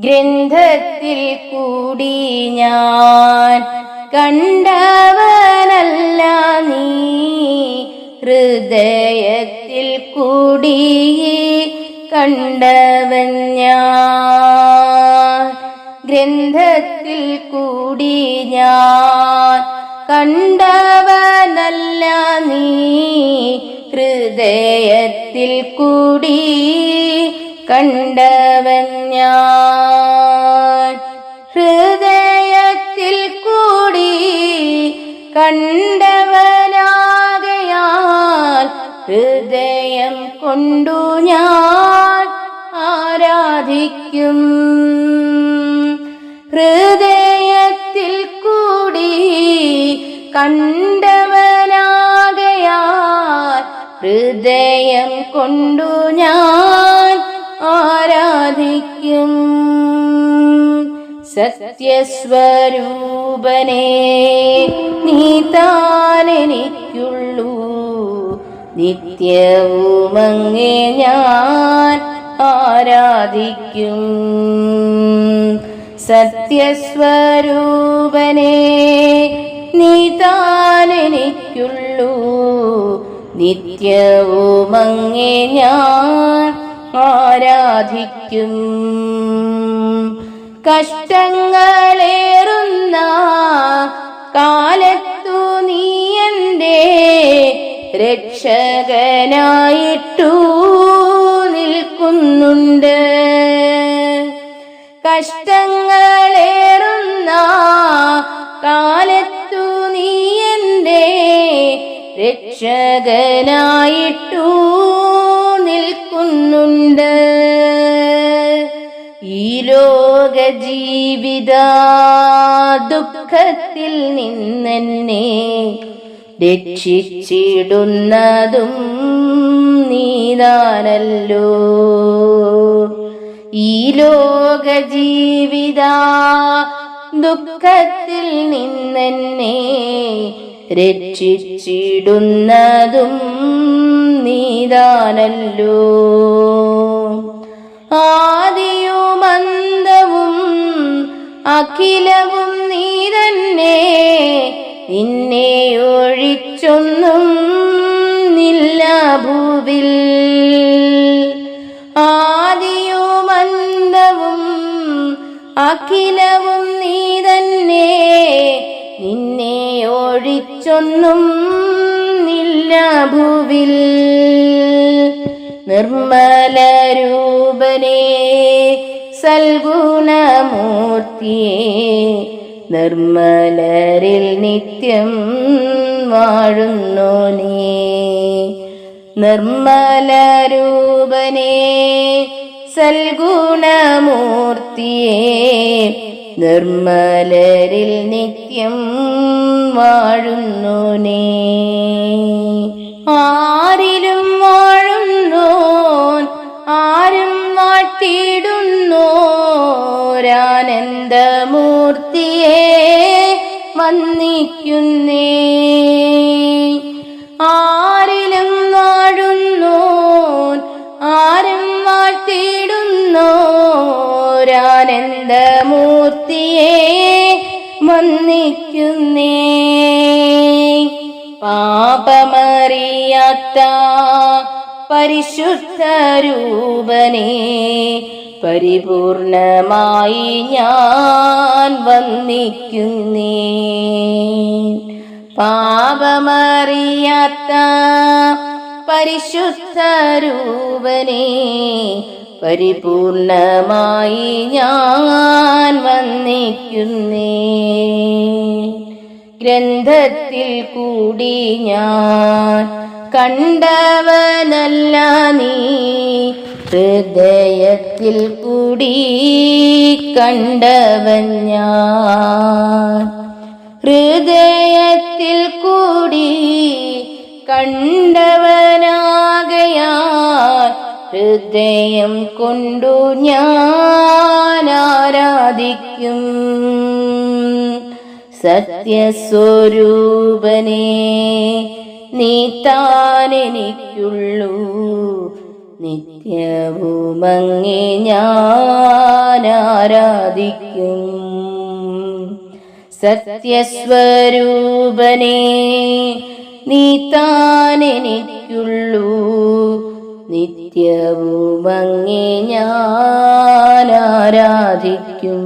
ഗ്രന്ഥത്തിൽ കൂടി ഞാൻ കണ്ടവനല്ല നീ. ഹൃദയത്തിൽ കൂടി കണ്ടവൻ ഞാൻ. ഗ്രന്ഥത്തിൽ കൂടി ഞാൻ കണ്ടവനല്ല നീ. ഹൃദയത്തിൽ കൂടി കണ്ടവൻ ഞാൻ. കണ്ടവനാകയാൽ ഹൃദയം കൊണ്ടു ഞാൻ ആരാധിക്കും. ഹൃദയത്തിൽ കൂടി കണ്ടവനാകയാൽ ഹൃദയം കൊണ്ടു ഞാൻ ആരാധിക്കും. സത്യസ്വരൂപനെ നീ താനെനിക്കുള്ളൂ നിത്യവും അങ്ങേ ഞാൻ ആരാധിക്കും. സത്യസ്വരൂപനെ നീ താനെനിക്കുള്ളൂ നിത്യവും അങ്ങേ ഞാൻ ആരാധിക്കും. കഷ്ടങ്ങളേറുന്ന കാലത്തു നീ എന്റെ രക്ഷകനായിട്ടു നിൽക്കുന്നുണ്ട്. കഷ്ടങ്ങളേറുന്ന കാലത്തു നീ എന്റെ രക്ഷകനായിട്ടു ലോക ജീവിത ദുഃഖത്തിൽ നിന്നെന്നെ രക്ഷിച്ചിടുന്നതും നീതാനല്ലോ. ഈ ലോക ജീവിത ദുഃഖത്തിൽ നിന്നെന്നെ രക്ഷിച്ചിടുന്നതും നീതാനല്ലോ. ആദിയുമന്തവും അഖിലവും നീ തന്നെ നിന്നെ ഒഴിച്ചൊന്നും നില്ല ഭൂവിൽ. ആദിയുമന്തവും അഖിലവും നീ തന്നെ നിന്നെ ഒഴിച്ചൊന്നും നില്ല ഭൂവിൽ. നിർമ്മല രൂപനെ സൽഗുണമൂർത്തിയെ നിർമ്മലരിൽ നിത്യം വാഴുന്നു നീ. നിർമ്മല രൂപനെ സൽഗുണമൂർത്തിയെ നിർമ്മലരിൽ നിത്യം വാഴുന്നു നീ. ആരിലും വാഴുന്നോൻ ആരും വാഴ്ത്തിയിടുന്നോരാനന്ദമൂർത്തിയെ വന്നിക്കുന്നേ ആരിലും വാഴുന്നോൻ ആരും വാഴ്ത്തിയിടുന്നോരാനന്ദമൂർത്തിയെ വന്നിക്കുന്നേ പാപമറിയാത്ത പരിശുദ്ധ രൂപനെ പരിപൂർണമായി ഞാൻ വന്നിക്കുന്നേ പാപമറിയാത്ത പരിശുദ്ധ രൂപനെ പരിപൂർണമായി ഞാൻ വന്നിക്കുന്നേ ഗ്രന്ഥത്തിൽ കൂടി ഞാൻ കണ്ടവനല്ല നീ. ഹൃദയത്തിൽ കൂടി കണ്ടവൻ ഞാൻ. ഹൃദയത്തിൽ കൂടി കണ്ടവനാകയാൽ ഹൃദയം കൊണ്ടു ഞാൻ ആരാധിക്കും. സത്യസ്വരൂപനെ നീ നിത്യഭൂമങ്ങി ഞാനാരാധിക്കും. ഞാൻ ആരാധിക്കും സത്യസ്വരൂപനെ നീ നിത്യഭൂമങ്ങി അങ്ങേ ഞാൻ ആരാധിക്കും